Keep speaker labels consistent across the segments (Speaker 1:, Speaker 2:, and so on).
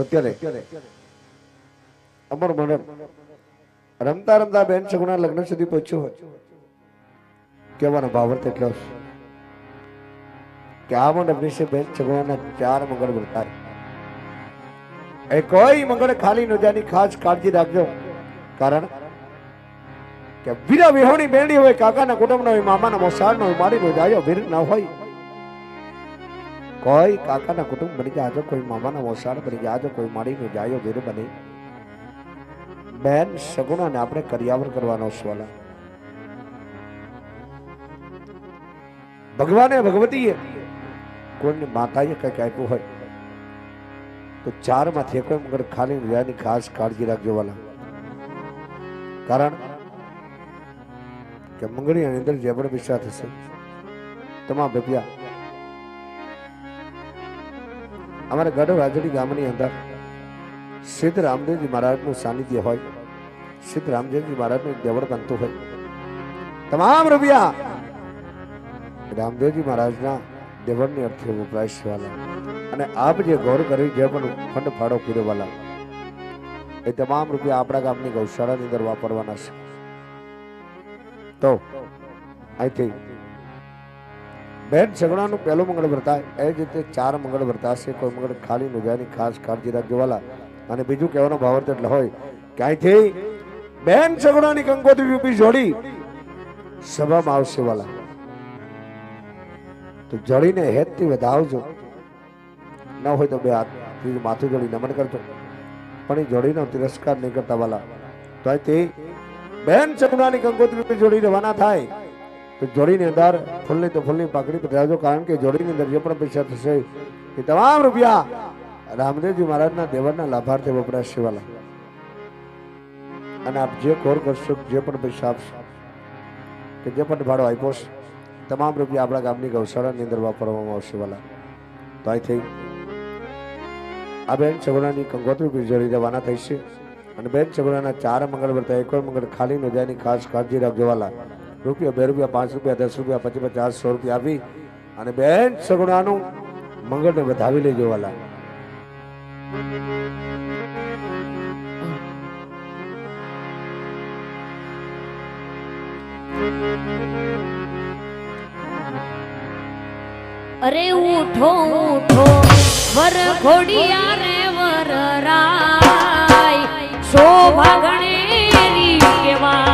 Speaker 1: અત્યારે અમર મને રમતા રમતા બેન સગુણા લગ્ન સુધી પહોંચ્યો હોય. કહેવાનો ભાવાર્થ એટલો છે કે આ મંડપ વિશે બેન સગુણાના ચાર મંગળ વર્તાય. એ કોઈ મંગળ ખાલી ન જાની ખાસ કાળજી રાખજો. કારણ કે વીરા વિહોણી બેણી હોય, કાકાના કુટુંબનો હોય, મામાના મોસાળનો હોય, મારીનો જાયો, વીર ન હોય. કોઈ કાકાના કુટુંબ બની જાજો કોઈ મામાના મોસાળ બની જાજો કોઈ મારીનો જાયો વીર બને. બેન સગુણાને આપણે કરિયાવર કરવાનો સવાલ. ભગવાને ભગવતીએ કોઈને માતાએ કંઈક આપ્યું હોય, તો ચારમાંથી કોઈ મગર ખાલી રહ્યાની ખાસ કાળજી રાખજો વાલા. કારણ કે મંગળની અંદર જે પણ વિશ્વા થશે, તમામ રૂપિયા અમારા ગઢ રાજડી ગામની અંદર સિદ્ધ રામદેવજી મહારાજનું સાનિધ્ય હોય, સિદ્ધ રામદેવજી મહારાજનું દેવળ બનતું હોય. તમામ રૂપિયા રામદેવજી મહારાજના દેવળની અર્થે વપરાય છે વાલા. અને આપ જે ગૌર કરી જે પણ ફંડ ફાળો કર્યો એ તમામ રૂપિયા આપણા ગામની ગૌશાળાની અંદર વાપરવાના છે. તો અહીંથી બેન સગડાનું પહેલું મંગળ વર્તાય. એ જ રીતે ચાર મંગળ વર્તાશે કોઈ મંગળ ખાલી નુજાની ખાસ કાળજી રાખજો વાલા. અને બીજું કહેવાનો ભાવાર્થ એટલે હોય, ક્યાંયથી? બેન સગડાની કંકોત્રી રૂપી જોડી. સભામાં આવશે વાલા. તો જળીને હેતથી વધાવજો. ન હોય તો બે હાથ ત્રીજું માથું જોડી નમન કરજો. પણ એ જોડીનો તિરસ્કાર નહીં કરતા વાલા. તો અહીંથી બેન સગડાની કંકોત્રી રૂપી જોડી રવાના થાય. તો જોડીની અંદર ફૂલની તો ફૂલની પાકડી પધરાવજો કારણ કે જોડીની અંદર જે પણ પૈસા થશે એ તમામ રૂપિયા રામદેવજી મહારાજના દેવરના લાભાર્થે વપરાશે વાલા અને આપ જે કોર કરશો, જે પણ પૈસા આપશો, કે જે પણ ભાડો આપ્યો છે, તમામ રૂપિયા આપણા ગામની ગૌશાળાની અંદર વાપરવામાં આવશે વાલા તો અહીંથી આ બેન ચગડાની કંગોત્રી જોડી રવાના થઈ છે અને બેન ચગડાના ચાર મંગળ વર્તા એક મંગળ ખાલી નજાની ખાસ કાળજી રાખજો, વાલા. રૂપિયા, બે રૂપિયા, પાંચ રૂપિયા, દસ રૂપિયા, પચીસ, પચાસ, સો રૂપિયા આપી અને બેન સગુણાનું મંગળને વધાવી લેજો વાલા.
Speaker 2: અરે ઉઠો ઉઠો, વર ઘોડિયા રે વર રાય. શોભા ગણેરી કેવા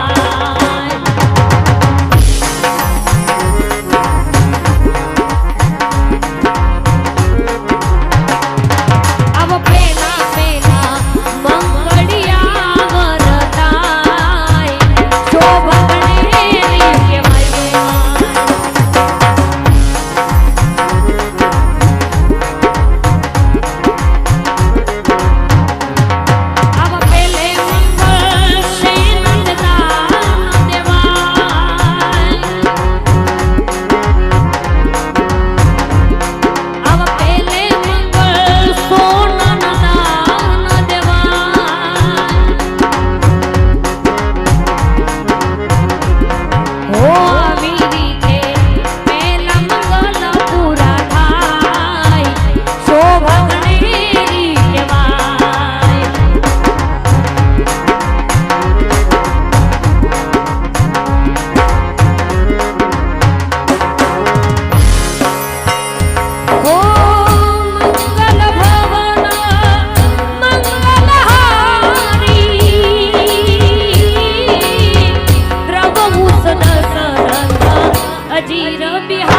Speaker 2: अजीरो बिहार